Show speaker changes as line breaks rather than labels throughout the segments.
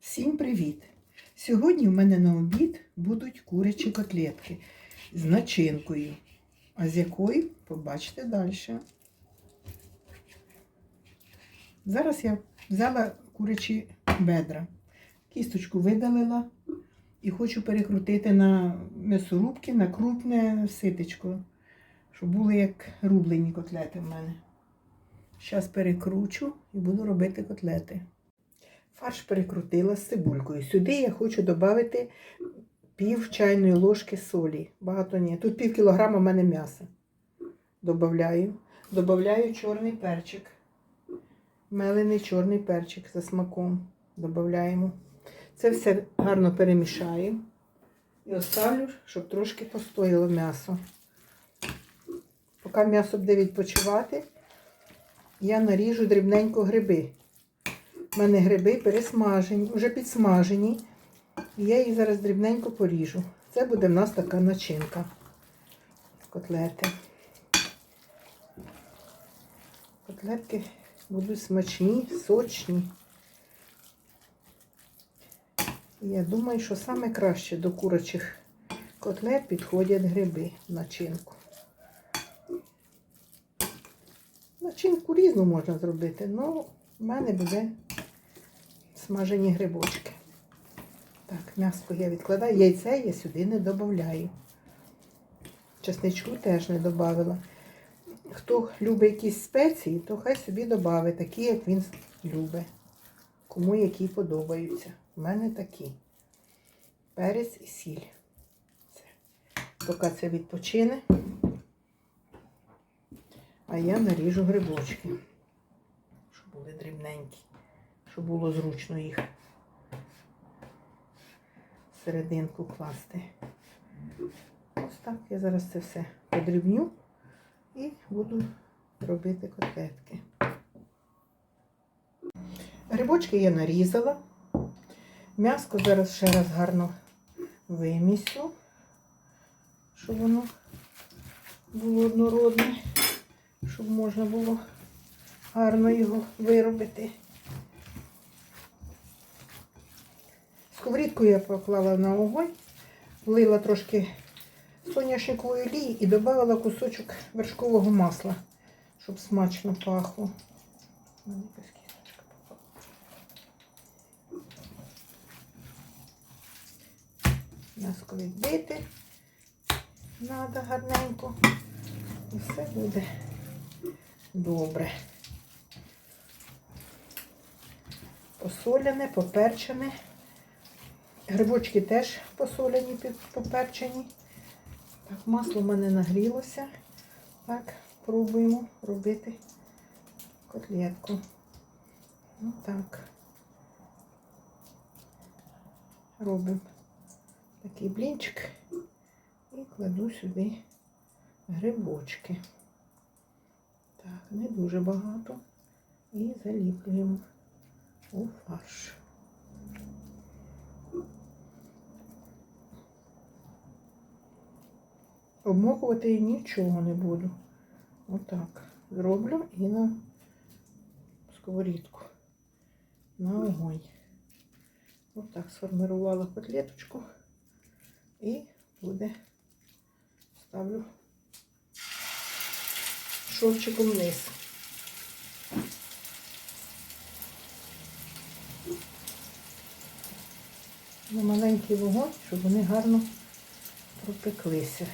Всім привіт! Сьогодні в мене на обід будуть курячі котлетки з начинкою. А з якою побачите далі. Зараз я взяла курячі бедра, кісточку видалила і хочу перекрутити на м'ясорубки, на крупне ситечко, щоб були як рублені котлети в мене. Зараз перекручу і буду робити котлети. Фарш перекрутила з цибулькою. Сюди я хочу додати пів чайної ложки солі. Багато ні. Тут пів кілограма в мене м'яса. Добавляю. Добавляю чорний перчик. Мелений чорний перчик за смаком. Добавляємо. Це все гарно перемішаю. І оставлю, щоб трошки постояло м'ясо. Поки м'ясо буде відпочивати, я наріжу дрібненько гриби. У мене гриби пересмажені, вже підсмажені. І я їх зараз дрібненько поріжу. Це буде в нас така начинка. Котлети. Котлетки будуть смачні, сочні. Я думаю, що саме краще до курочих котлет підходять гриби в начинку. Начинку різну можна зробити, але в мене буде смажені грибочки. Так, м'яско я відкладаю. Яйце я сюди не додаю. Чесничку теж не додавала. Хто любить якісь спеції, то хай собі додавить, такі, як він любить. Кому які подобаються. У мене такі. Перець і сіль. Поки це відпочине. А я наріжу грибочки, щоб було зручно їх в серединку класти. Ось так я зараз це все подрібню і буду робити котлетки. Грибочки я нарізала. М'яско зараз ще раз гарно вимісю, щоб воно було однородне, щоб можна було гарно його виробити. Сковорідку я поклала на огонь, влила трошки соняшникової олії і додала кусочок вершкового масла, щоб смачно пахло. М'яско відбити треба гарненько. І все буде добре. Посоляне, поперчене. Грибочки теж посолені, поперчені. Так, масло в мене нагрілося. Так, пробуємо робити котлетку. Ну так. Робимо такий блінчик і кладу сюди грибочки. Так, не дуже багато. І заліплюємо у фарш. Обмокувати я нічого не буду. Отак. Зроблю і на сковорідку. На огонь. Отак сформирувала котлеточку і буде ставлю шовчиком вниз. На маленький вогонь, щоб вони гарно пропеклися.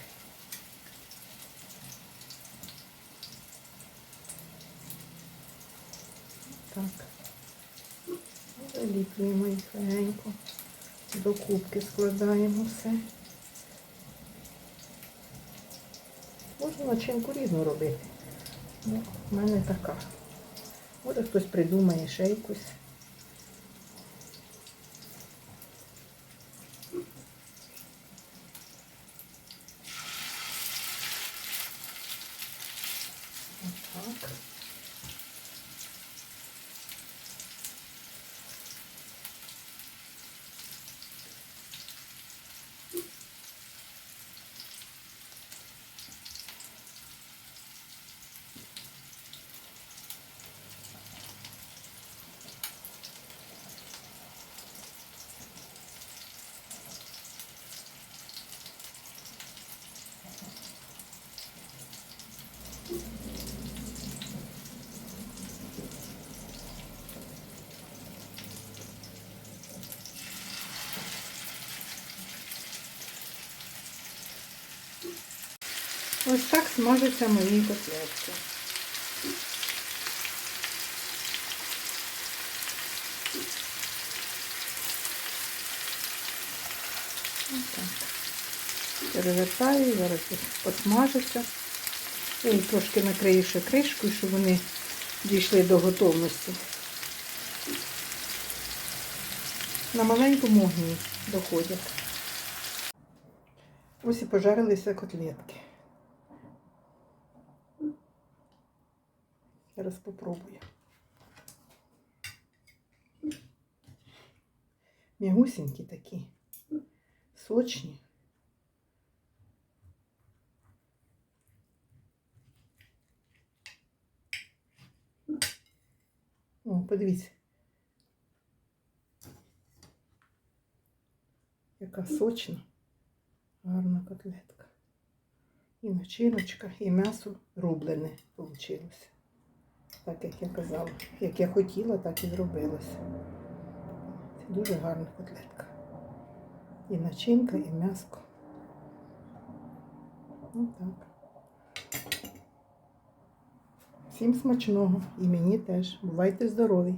Так. Заліплюємо їх легенько. До кубки складаємо все. Можна начинку різну робити. Ну, в мене така. Може хтось придумає ще якусь. Отак. Ось так смажаться мої котлетки. Отак. Перевертаю, зараз ось посмажиться. І трошки накрию ще кришкою, щоб вони дійшли до готовності. На маленькому огні доходять. Ось і пожарилися котлетки. Зараз попробую. Мягусенькі такі, сочні. О, подивіться. Яка сочна, гарна котлетка. І начиночка, і м'ясо рублене вийшло. Так як я казала. Як я хотіла, так і зробилося. Це дуже гарна котлетка. І начинка, і м'яско. Ну так. Всім смачного і мені теж. Бувайте здорові!